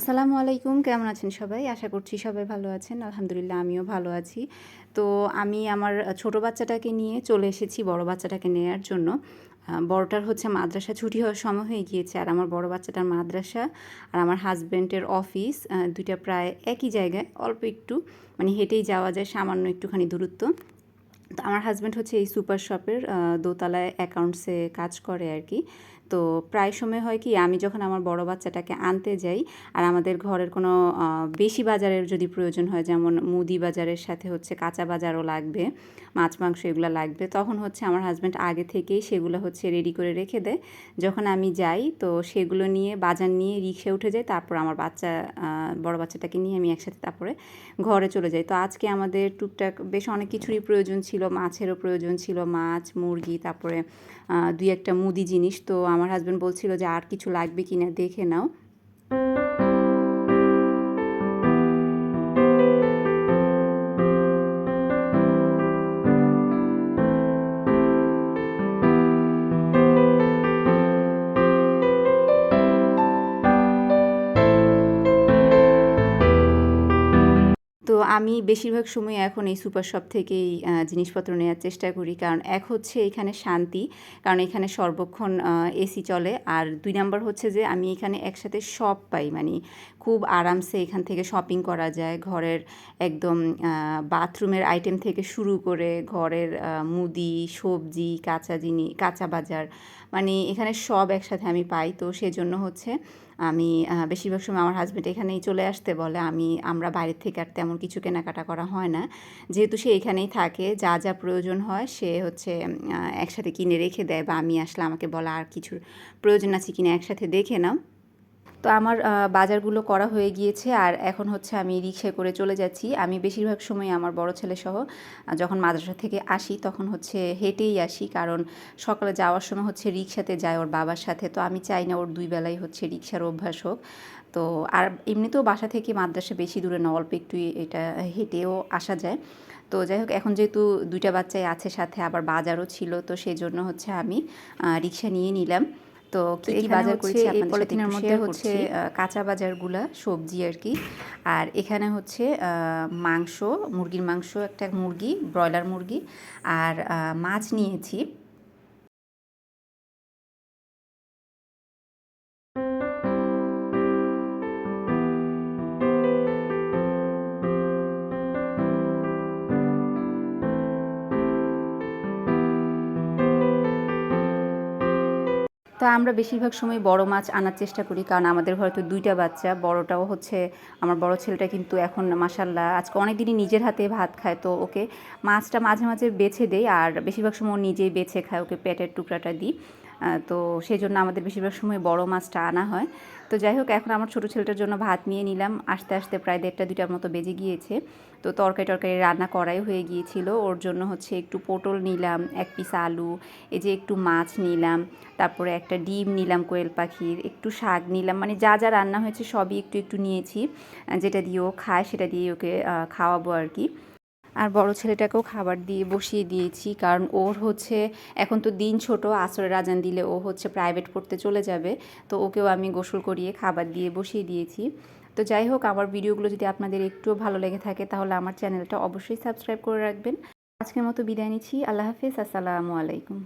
আসসালামু আলাইকুম, কেমন আছেন সবাই? আশা করছি সবাই ভালো আছেন। আলহামদুলিল্লাহ, আমিও ভালো আছি। তো আমি আমার ছোট বাচ্চাটাকে নিয়ে চলে এসেছি বড় বাচ্চাটাকে নেয়ার জন্য। বড়টার হচ্ছে মাদ্রাসা ছুটি হওয়ার সময় হয়ে গিয়েছে। আর আমার বড় বাচ্চাটার মাদ্রাসা আর আমার হাজব্যান্ডের অফিস দুইটা প্রায় একই জায়গায়, অল্প একটু মানে হেঁটেই যাওয়া যায়, সামান্য একটুখানি দূরত্ব। তো আমার হাজব্যান্ড হচ্ছে এই সুপার শপের দোতলায় অ্যাকাউন্টসে কাজ করে আর কি। তো প্রায় সময় হয় কি, আমি যখন আমার বড় বাচ্চাটাকে আনতে যাই আর আমাদের ঘরের কোনো বেশি বাজারের যদি প্রয়োজন হয়, যেমন মুদি বাজারের সাথে হচ্ছে কাঁচা বাজারও লাগবে, মাছ, মাংস এগুলো লাগবে, তখন হচ্ছে আমার হাজব্যান্ড আগে থেকেই সেগুলো হচ্ছে রেডি করে রেখে দেয়। যখন আমি যাই, তো সেগুলো নিয়ে বাজার নিয়ে রিক্সা উঠে যাই, তারপর আমার বাচ্চা বড় বাচ্চাটাকে নিয়ে আমি একসাথে তারপরে ঘরে চলে যাই। তো আজকে আমাদের টুকটাক বেশ অনেক কিছুরই প্রয়োজন ছিল, মাছেরও প্রয়োজন ছিল, মাছ, মুরগি, তারপরে দুই একটা মুদি জিনিস। তো আমার হাজব্যান্ড বলছিল যে আর কিছু লাগবে কি না দেখে নাও। আমি বেশিরভাগ সময় এখন এই সুপার শপ থেকেই জিনিসপত্র নেওয়ার চেষ্টা করি। কারণ এক হচ্ছে এখানে শান্তি, কারণ এখানে সর্বক্ষণ এসি চলে। আর দুই নাম্বার হচ্ছে যে আমি এখানে একসাথে সব পাই। মানে খুব আরামসে এখান থেকে শপিং করা যায়। ঘরের একদম বাথরুমের আইটেম থেকে শুরু করে ঘরের মুদি, সবজি, কাঁচা জিনিস কাঁচা বাজার। মানে এখানে সব একসাথে আমি পাই। তো সেজন্য হচ্ছে আমি বেশিরভাগ সময় আমার হাজব্যান্ড এখানেই চলে আসতে বলে। আমি, আমরা বাইরের থেকে আর তেমন কিছু কেনাকাটা করা হয় না। যেহেতু সে এখানেই থাকে, যা যা প্রয়োজন হয় সে হচ্ছে একসাথে কিনে রেখে দেয় বা আমি আসলে আমাকে বলা আর কিছুর প্রয়োজন আছে কিনা একসাথে দেখে নাও। তো আমার বাজারগুলো করা হয়ে গিয়েছে আর এখন হচ্ছে আমি রিক্সায় করে চলে যাচ্ছি। আমি বেশিরভাগ সময় আমার বড় ছেলে সহ যখন মাদ্রাসা থেকে আসি তখন হচ্ছে হেঁটেই আসি কারণ সকালে যাওয়ার সময় হচ্ছে রিক্সাতে যায় ওর বাবার সাথে। তো আমি চাই না ওর দুই বেলাই হচ্ছে রিক্সার অভ্যাস হোক। তো আর এমনিতেও বাসা থেকে মাদ্রাসা বেশি দূরে না, অল্প একটু এটা হেঁটেও আসা যায়। তো যাই হোক, এখন যেহেতু দুইটা বাচ্চাই আছে সাথে, আবার বাজারও ছিল, তো সেই জন্য হচ্ছে আমি রিক্সা নিয়ে নিলাম। তো কি কি বাজার করেছি? এই আপনাদের পলিথিনের মধ্যে হচ্ছে, কাঁচা বাজারগুলা সবজি আর কি। আর এখানে হচ্ছে আহ, মাংস মুরগির মাংস একটা মুরগি ব্রয়লার মুরগি। আর মাছ নিয়েছি। তো আমরা বেশিরভাগ সময় বড় মাছ আনার চেষ্টা করি, কারণ আমাদের ঘরে তো দুইটা বাচ্চা, বড়টাও হচ্ছে আমার বড় ছেলেটা কিন্তু এখন মাসাল্লাহ আজকে অনেক দিনই নিজের হাতে ভাত খায়, তো ওকে মাছটা মাঝে মাঝে বেছে দেয় আর বেশিরভাগ সময় নিজেই বেছে খায়, ওকে পেটের টুকরাটা দিই। তো সেই জন্য আমাদের বেশিরভাগ সময় বড় মাছটা আনা হয়। তো যাই হোক, এখন আমার ছোটো ছেলেটার জন্য ভাত নিয়ে নিলাম। আস্তে আস্তে প্রায় দেড়টা দুইটার মতো বেজে গিয়েছে। তো তরকারি টরকারি রান্না করাই হয়ে গিয়েছিল। ওর জন্য হচ্ছে একটু পটল নিলাম, এক পিস আলু, এই যে একটু মাছ নিলাম, তারপরে একটা ডিম নিলাম কোয়েল পাখির, একটু শাক নিলাম। মানে যা যা রান্না হয়েছে সবই একটু একটু নিয়েছি। যেটা দিয়ে ও খায় সেটা দিয়ে ওকে খাওয়াবো আর কি। আর বড় ছেলেটাকেও খাবার দিয়ে বসিয়ে দিয়েছি, কারণ ওর হচ্ছে এখন তো দিন ছোট আসরে রাজান দিলে ও হচ্ছে প্রাইভেট পড়তে চলে যাবে। তো ওকেও আমি গোসল করিয়ে খাবার দিয়ে বসিয়ে দিয়েছি। তো যাই হোক, আমার ভিডিওগুলো যদি আপনাদের একটুও ভালো লেগে থাকে, তাহলে আমার চ্যানেলটা অবশ্যই সাবস্ক্রাইব করে রাখবেন। আজকের মতো বিদায় নিচ্ছি, আল্লাহ হাফিজ, আসসালামু আলাইকুম।